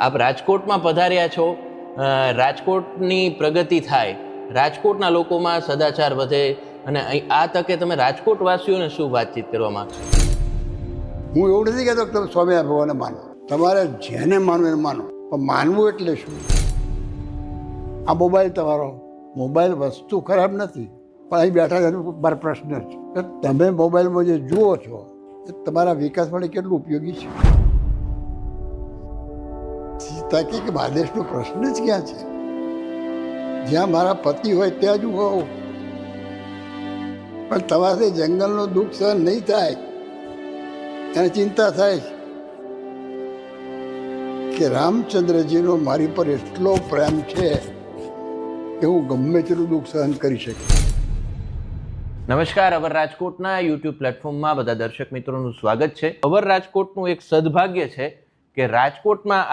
આપ રાજકોટમાં પધાર્યા છો રાજકોટની પ્રગતિ થાય, રાજકોટના લોકોમાં સદાચાર વધે અને આ તકે તમે રાજકોટ વાસીઓને શું વાતચીત કરવા માંગશો? હું એવું નથી કહેતો તમે સ્વામી ભગવાનને માનો. તમારે જેને માનવું એને માનો. પણ માનવું એટલે શું? આ મોબાઈલ તમારો. મોબાઈલ વસ્તુ ખરાબ નથી. પણ અહીં બેઠા છે મારો પ્રશ્ન છે. તમે મોબાઈલમાં જે જુઓ છો, એ તમારા વિકાસ માટે કેટલું ઉપયોગી છે? તાકી કે મહાદેશનો પ્રશ્ન જ ક્યાં છે? જ્યાં મારા પતિ હોય ત્યાં જ હું હોઉં. પણ તમારે જંગલનો દુઃખ સહન નહીં થાય. અને ચિંતા થાય કે રામચંદ્રજીનો મારી પર એટલો પ્રેમ છે કે હું ગમે તેટલું દુઃખ સહન કરી શકીશ નમસ્કાર, અવર રાજકોટના યુટ્યુબ પ્લેટફોર્મમાં બધા દર્શક મિત્રોનું સ્વાગત છે. અવર રાજકોટનું એક સદભાગ્ય છે કે રાજકોટમાં